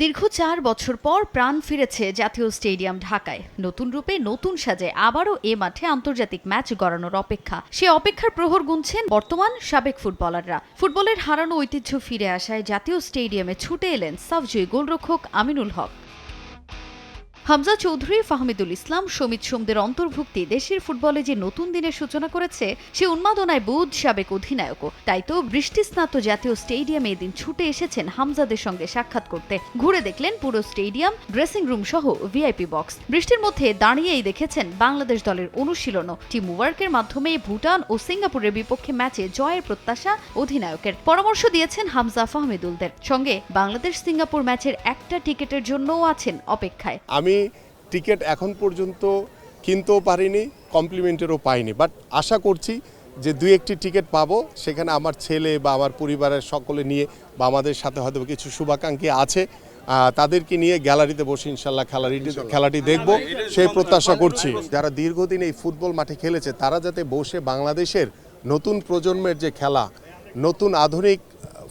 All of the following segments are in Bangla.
দীর্ঘ চার বছর পর প্রাণ ফিরেছে জাতীয় স্টেডিয়াম ঢাকায়। নতুন রূপে নতুন সাজে আবারও এ মাঠে আন্তর্জাতিক ম্যাচ গড়ানোর অপেক্ষা। সে অপেক্ষার প্রহর গুনছেন বর্তমান সাবেক ফুটবলাররা। ফুটবলের হারানো ঐতিহ্য ফিরে আসায় জাতীয় স্টেডিয়ামে ছুটে এলেন সাফজয়ী গোলরক্ষক আমিনুল হক। হামজা চৌধুরী, ফাহমিদুল ইসলাম, সমিত সোমদের অন্তর্ভুক্তি দেশের ফুটবলে যে নতুন দিনের সূচনা করেছে, সে উন্মাদনায় বুধ সাবেক অধিনায়কও। তাই তো বৃষ্টিস্নাত জাতীয় স্টেডিয়ামে এদিন ছুটে এসেছেন হামজাদের সঙ্গে সাক্ষাৎ করতে। ঘুরে দেখলেন পুরো স্টেডিয়াম, ড্রেসিং রুম সহ ভিআইপি বক্স। বৃষ্টির মধ্যে দাঁড়িয়েই দেখেছেন বাংলাদেশ দলের অনুশীলনও। টিম ওয়ার্কের মাধ্যমে ভুটান ও সিঙ্গাপুরের বিপক্ষে ম্যাচে জয়ের প্রত্যাশা অধিনায়কের। পরামর্শ দিয়েছেন হামজা ফাহমিদুলদের। সঙ্গে বাংলাদেশ সিঙ্গাপুর ম্যাচের একটা টিকেটের জন্যও আছেন অপেক্ষায়। আমি টিকিট এখন পর্যন্ত কিনতেও পারিনি কমপ্লিমেন্টেরও পাইনি। বাট আশা করছি যে দুই একটি টিকিট পাবো সেখানে আমার ছেলে বা আমার পরিবারের সকলে নিয়ে বা আমাদের সাথে হয়তো কিছু শুভাকাঙ্ক্ষী আছে তাদেরকে নিয়ে গ্যালারিতে বসে ইনশাল্লাহ খেলাটি খেলাটি দেখব। সেই প্রত্যাশা করছি। যারা দীর্ঘদিন এই ফুটবল মাঠে খেলেছে তারা যাতে বসে বাংলাদেশের নতুন প্রজন্মের যে খেলা নতুন আধুনিক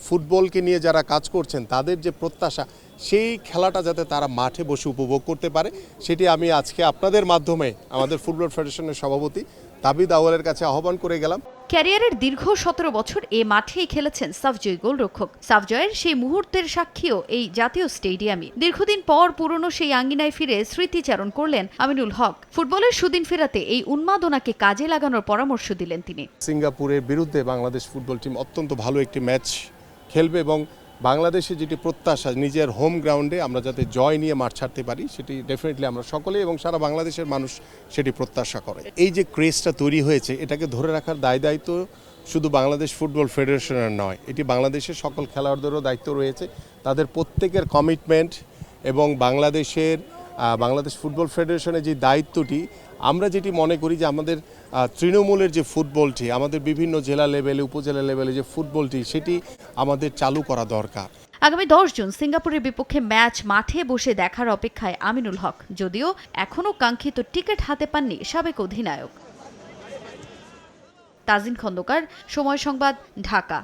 ফুটবলকে নিয়ে যারা কাজ করছেন তাদের যে প্রত্যাশা সেই খেলাটা যাতে তারা মাঠে বসে উপভোগ করতে পারে সেটি আমি আজকে আপনাদের মাধ্যমে আমাদের ফুটবল ফেডারেশনের সভাপতি তাবিদ আওয়ালের কাছে আহ্বান করে গেলাম। ক্যারিয়ারের দীর্ঘ সতেরো বছর এ মাঠেই খেলেছেন সাফজয় গোলরক্ষক। সাফজয়ের সেই মুহূর্তের সাক্ষীও এই জাতীয় স্টেডিয়ামই দীর্ঘদিন পর পুরনো সেই আঙ্গিনায় ফিরে স্মৃতিচারণ করলেন আমিনুল হক। ফুটবলের সুদিন ফেরাতে এই উন্মাদনাকে কাজে লাগানোর পরামর্শ দিলেন তিনি। সিঙ্গাপুরের বিরুদ্ধে বাংলাদেশ ফুটবল টিম অত্যন্ত ভালো একটি ম্যাচ খেলবে এবং বাংলাদেশে যেটি প্রত্যাশা, নিজের হোম গ্রাউন্ডে আমরা যাতে জয় নিয়ে মাঠ ছাড়তে পারি, সেটি ডেফিনেটলি আমরা সকলেই এবং সারা বাংলাদেশের মানুষ সেটি প্রত্যাশা করে। এই যে ক্রেজটা তৈরি হয়েছে, এটাকে ধরে রাখার দায় দায়িত্ব শুধু বাংলাদেশ ফুটবল ফেডারেশনের নয়, এটি বাংলাদেশের সকল খেলোয়াড়দেরও দায়িত্ব রয়েছে। তাদের প্রত্যেকের কমিটমেন্ট এবং বাংলাদেশের বাংলাদেশ ফুটবল ফেডারেশনের যে দায়িত্বটি আমরা যেটি মনে করি যে আমাদের তৃণমূলের যে ফুটবলটি, আমাদের বিভিন্ন জেলা লেভেলে, উপজেলা লেভেলে যে ফুটবলটি, সেটি আমাদের চালু করা দরকার। আগামী দশ জুন সিঙ্গাপুরের বিপক্ষে ম্যাচ মাঠে বসে দেখার অপেক্ষায় আমিনুল হক, যদিও এখনও কাঙ্ক্ষিত টিকিট হাতে পাননি সাবেক অধিনায়ক। তাজিন খন্দকার, সময় সংবাদ, ঢাকা।